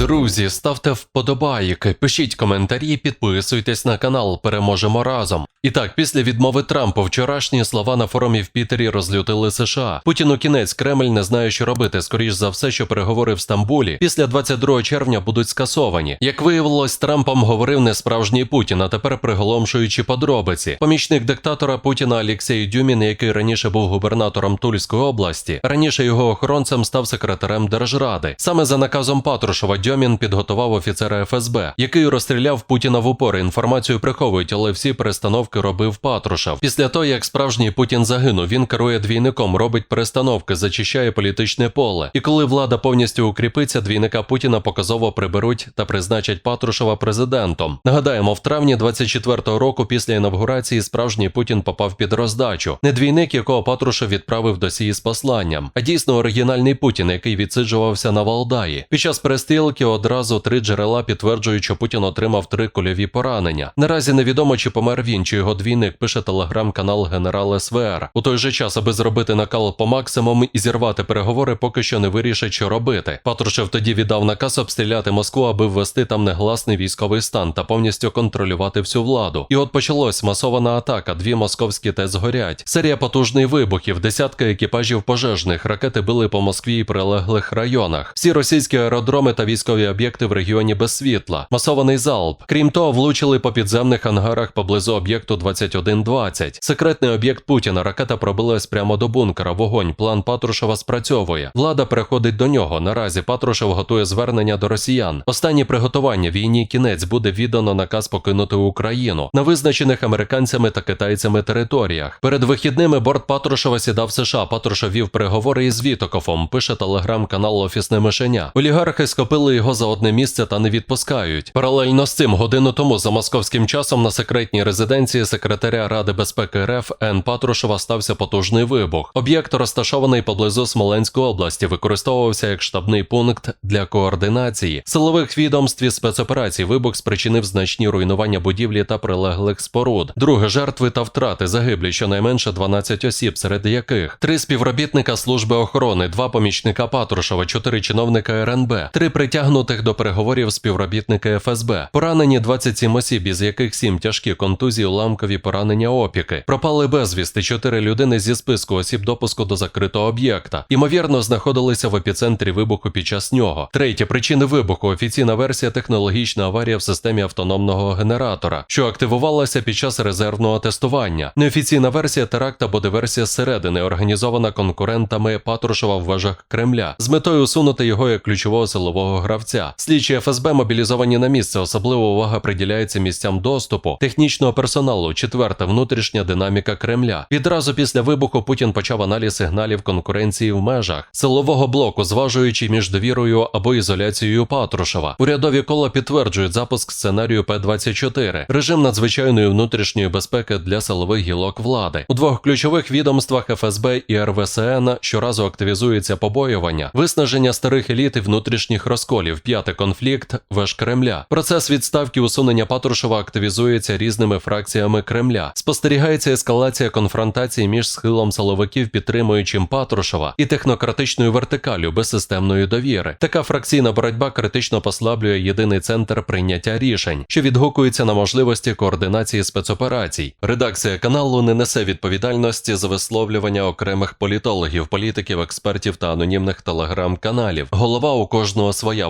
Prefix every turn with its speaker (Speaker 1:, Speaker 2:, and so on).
Speaker 1: Друзі, ставте вподобайки, пишіть коментарі, підписуйтесь на канал. Переможемо разом. І так, після відмови Трампа вчорашні слова на форумі в Пітері розлютили США. Путіну кінець Кремль не знає, що робити. Скоріш за все, що переговори в Стамбулі після 22 червня будуть скасовані. Як виявилось, Трампом говорив не справжній Путін, а тепер приголомшуючи подробиці. Помічник диктатора Путіна Олексій Дюмін, який раніше був губернатором Тульської області, раніше його охоронцем став секретарем Держради. Саме за наказом Патрушева Дьомін підготував офіцера ФСБ, який розстріляв Путіна в упор. Інформацію приховують, але всі перестановки робив Патрушев. Після того, як справжній Путін загинув, він керує двійником, робить перестановки, зачищає політичне поле. І коли влада повністю укріпиться, двійника Путіна показово приберуть та призначать Патрушева президентом. Нагадаємо, в травні 24-го року після інавгурації справжній Путін попав під роздачу. Не двійник, якого Патрушев відправив до Сії з посланням, а дійсно оригінальний Путін, який відсиджувався на Валдаї. Під час перестрілки одразу три джерела підтверджують, що Путін отримав три кульові поранення. Наразі невідомо, чи помер він, чи його двійник пише телеграм-канал Генерал СВР. У той же час, аби зробити накал по максимуму і зірвати переговори, поки що не вирішить, що робити. Патрушев тоді віддав наказ обстріляти Москву, аби ввести там негласний військовий стан та повністю контролювати всю владу. І от почалась масована атака. Дві московські ТЕЦ горять. Серія потужних вибухів, десятка екіпажів пожежних, ракети били по Москві і прилеглих районах. Всі російські аеродроми та військові об'єкти в регіоні без світла. Масований залп. Крім того, влучили по підземних ангарах поблизу об'єкту 2120. Секретний об'єкт Путіна. Ракета пробилась прямо до бункера. Вогонь. План Патрушева спрацьовує. Влада переходить до нього. Наразі Патрушев готує звернення до росіян. Останні приготування війні кінець буде віддано наказ покинути Україну на визначених американцями та китайцями територіях. Перед вихідними борт Патрушева сідав США. Патрушев вів переговори із Вітокофом. Пише телеграм-канал Офісне мишеня. Олігархи скопили його за одне місце та не відпускають. Паралельно з цим годину тому за московським часом на секретній резиденції секретаря Ради безпеки РФ Н. Патрушева стався потужний вибух. Об'єкт розташований поблизу Смоленської області, використовувався як штабний пункт для координації силових відомств і спецоперацій. Вибух спричинив значні руйнування будівлі та прилеглих споруд. Друге жертви та втрати загиблі щонайменше 12 осіб, серед яких три співробітника служби охорони, два помічника Патрушева, чотири чиновника РНБ, три притягнутих до переговорів співробітники ФСБ. Поранені 27 осіб, із яких сім тяжкі контузії, уламкові поранення опіки. Пропали безвісти чотири людини зі списку осіб допуску до закритого об'єкта. Ймовірно, знаходилися в епіцентрі вибуху під час нього. Третє причини вибуху офіційна версія технологічна аварія в системі автономного генератора, що активувалася під час резервного тестування. Неофіційна версія теракт або диверсія зсередини, організована конкурентами Патрушева в вежах Кремля, з метою усунути його як ключового силового гравця. Слідчі ФСБ мобілізовані на місце. Особлива увага приділяється місцям доступу, технічного персоналу. Четверта внутрішня динаміка Кремля. Відразу після вибуху Путін почав аналіз сигналів конкуренції в межах силового блоку, зважуючи між довірою або ізоляцією Патрушева. Урядові кола підтверджують запуск сценарію П-24, режим надзвичайної внутрішньої безпеки для силових гілок влади. У двох ключових відомствах ФСБ і РВСН щоразу активізується побоювання, виснаження старих еліт і внутрішніх розколів. П'ятий конфлікт веж Кремля. Процес відставки усунення Патрушева активізується різними фракціями Кремля. Спостерігається ескалація конфронтації між схилом силовиків, підтримуючим Патрушева, і технократичною вертикалю без системної довіри. Така фракційна боротьба критично послаблює єдиний центр прийняття рішень, що відгукується на можливості координації спецоперацій. Редакція каналу не несе відповідальності за висловлювання окремих політологів, політиків, експертів та анонімних телеграм-каналів. Голова у кожного своя